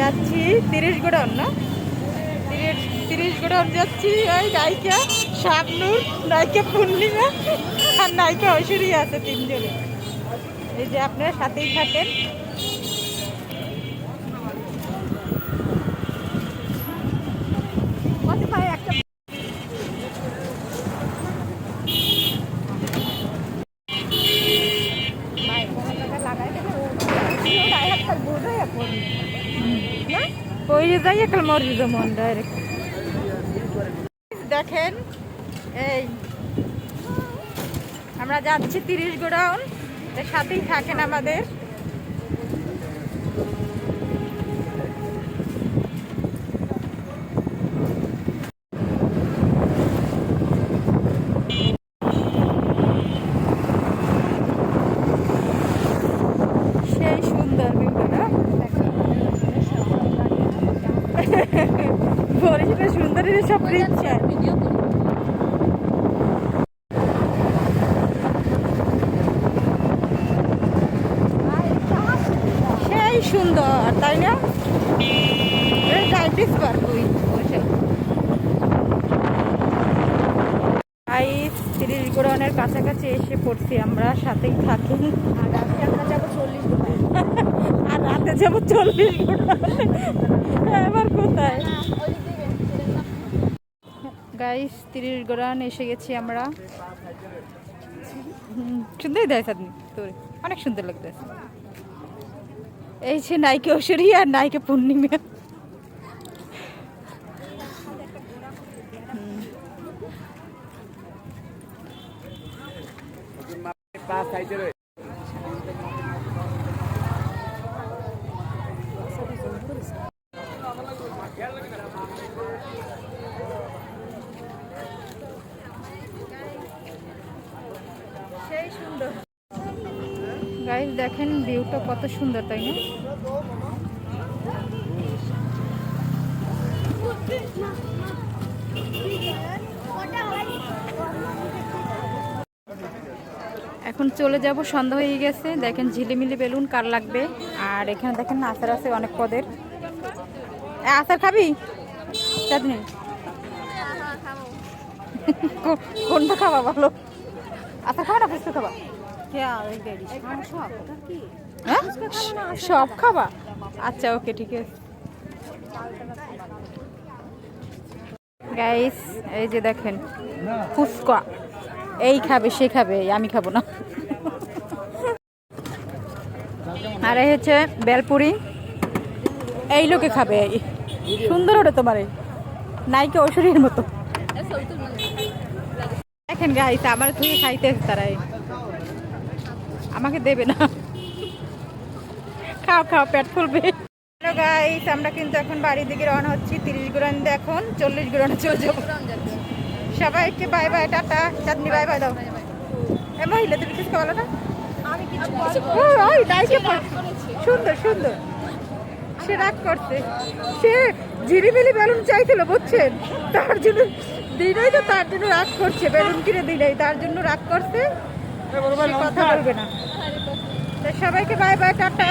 যাচ্ছি, তিরিশ গোডাউন না? তিরিশ গোডাউন যাচ্ছি, ওই নায়িকা শাবনুর, নায়িকা পূর্ণিমা আর নায়িকা ঐশ্বরী আছে তিনজনে। এই যে আপনারা সাথেই থাকেন। ওই যে যাই একটা মসজিদ মন ডাইরেক্ট দেখেন এই আমরা যাচ্ছি তিরিশ গোডাউন সাথেই থাকেন আমাদের সেই সুন্দর ভিউটা বরিশালের সুন্দরী সব সেই সুন্দর তাই না? ডায়াবেটিস পার তুই বসে। তিরিশ গোড়নের কাছাকাছি এসে পড়ছি আমরা সাথেই থাকি। আর আমরা যাব চল্লিশ রাতে যাব চল্লিশ এবার কোথায়? গাইস তিরিশ গোড়ান এসে গেছি আমরা। সুন্দরই দেয় আপনি তোর। অনেক সুন্দর লাগতেছে। এই যে নাইকে ঐশ্বরী আর নাইকে পূর্ণিমা। সেই সুন্দর গাইস দেখেন ভিউটা কত সুন্দর তাই না? এখন চলে যাব সন্ধ্যা হয়ে গেছে। দেখেন ঝিলিমিলি বেলুন কার লাগবে। আর এখানে দেখেন আচার আছে অনেক পদের। আচার খাবি? চাঁদনি? কোনটা খাবা ভালো আচার খাবা? না ফুচকা খাবা হ্যাঁ? সব। খাবা আচ্ছা ওকে ঠিক আছে। গাইস এই যে দেখেন ফুচকা। এই খাবে সে খাবে এই আমি খাব না। আর এই হচ্ছে বেলপুরি। এই লোকে খাবে এই। সুন্দর ওটা তোমার। এই নাইকে ঐশ্বরীর মতো। দেখেন গাইস আমার তুমি খাইতে এসে তারা এই। আমাকে দেবে না। খাও খাও পেট ফুলবে। গাইস আমরা কিন্তু এখন বাড়ির দিকে রওনা হচ্ছি তিরিশ গ্রাম এখন চল্লিশ গ্রামে চলে যাব। সবাইকে bye bye tata. Chandni bye bye দাও। এ মহিলা তুমি কিছু বলো না? সুন্দর সুন্দর। সে রাগ করছে। সে ঝিরিমিলি বেলুন চাইছিল বুঝছেন? তার জন্য দিনাই তো তার জন্য রাগ করছে বেলুন কিনে দিলেই তার জন্য রাগ করছে। কথা বলবে না। সবাইকে বাই বাই টাটা।